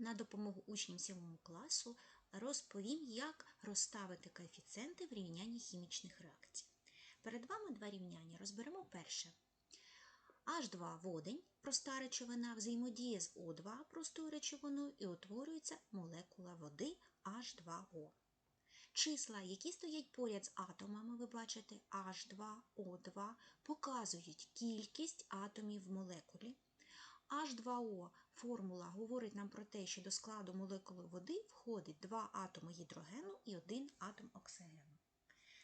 На допомогу учням 7 класу розповім, як розставити коефіцієнти в рівнянні хімічних реакцій. Перед вами два рівняння. Розберемо перше. H2 водень, проста речовина, взаємодіє з O2 простою речовиною і утворюється молекула води H2O. Числа, які стоять поряд з атомами, ви бачите H2O2, показують кількість атомів в молекулі. H2O формула говорить нам про те, що до складу молекули води входить два атоми гідрогену і один атом оксигену.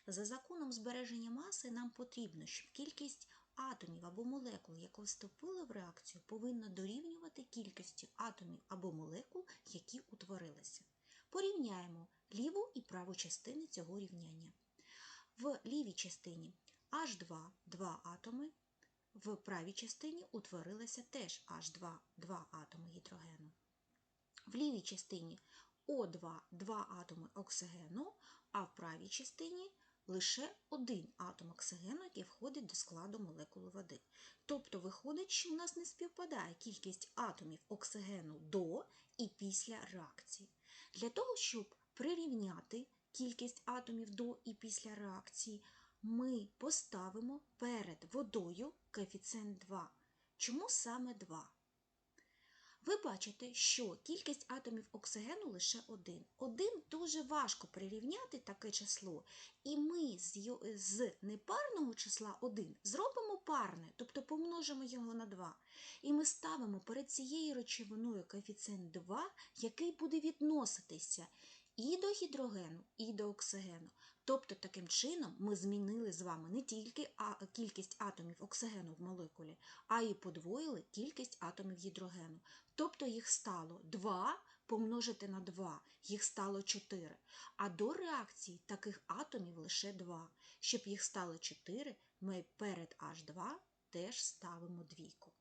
За законом збереження маси нам потрібно, щоб кількість атомів або молекул, які вступили в реакцію, повинна дорівнювати кількості атомів або молекул, які утворилися. Порівняємо ліву і праву частини цього рівняння. В лівій частині H2 два атоми, в правій частині утворилися теж H2 два атоми гідрогену. В лівій частині О2 два атоми оксигену, а в правій частині лише один атом оксигену, який входить до складу молекули води. Тобто виходить, що у нас не співпадає кількість атомів оксигену до і після реакції. Для того, щоб прирівняти кількість атомів до і після реакції, ми поставимо перед водою коефіцієнт 2. Чому саме 2? Ви бачите, що кількість атомів оксигену лише один. Один дуже важко прирівняти таке число, і ми з непарного числа 1 зробимо парне, тобто помножимо його на 2. І ми ставимо перед цією речовиною коефіцієнт 2, який буде відноситися і до гідрогену, і до оксигену. Тобто, таким чином ми змінили з вами не тільки кількість атомів оксигену в молекулі, а й подвоїли кількість атомів гідрогену. Тобто їх стало 2 помножити на 2, їх стало 4. А до реакції таких атомів лише 2. Щоб їх стало 4, ми перед H2 теж ставимо двійку.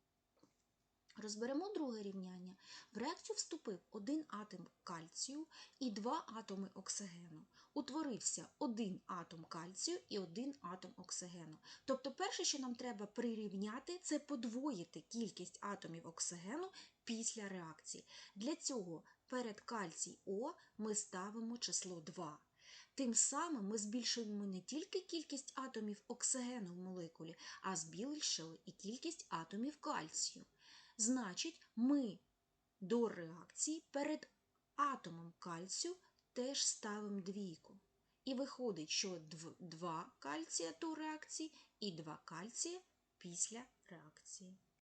Розберемо друге рівняння. В реакцію вступив один атом кальцію і два атоми оксигену. Утворився один атом кальцію і один атом оксигену. Тобто, перше, що нам треба прирівняти, це подвоїти кількість атомів оксигену після реакції. Для цього перед кальцій О ми ставимо число 2. Тим самим ми збільшуємо не тільки кількість атомів оксигену в молекулі, а збільшили і кількість атомів кальцію. Значить, ми до реакції перед атомом кальцію теж ставимо двійку. І виходить, що 2 кальція до реакції і 2 кальція після реакції.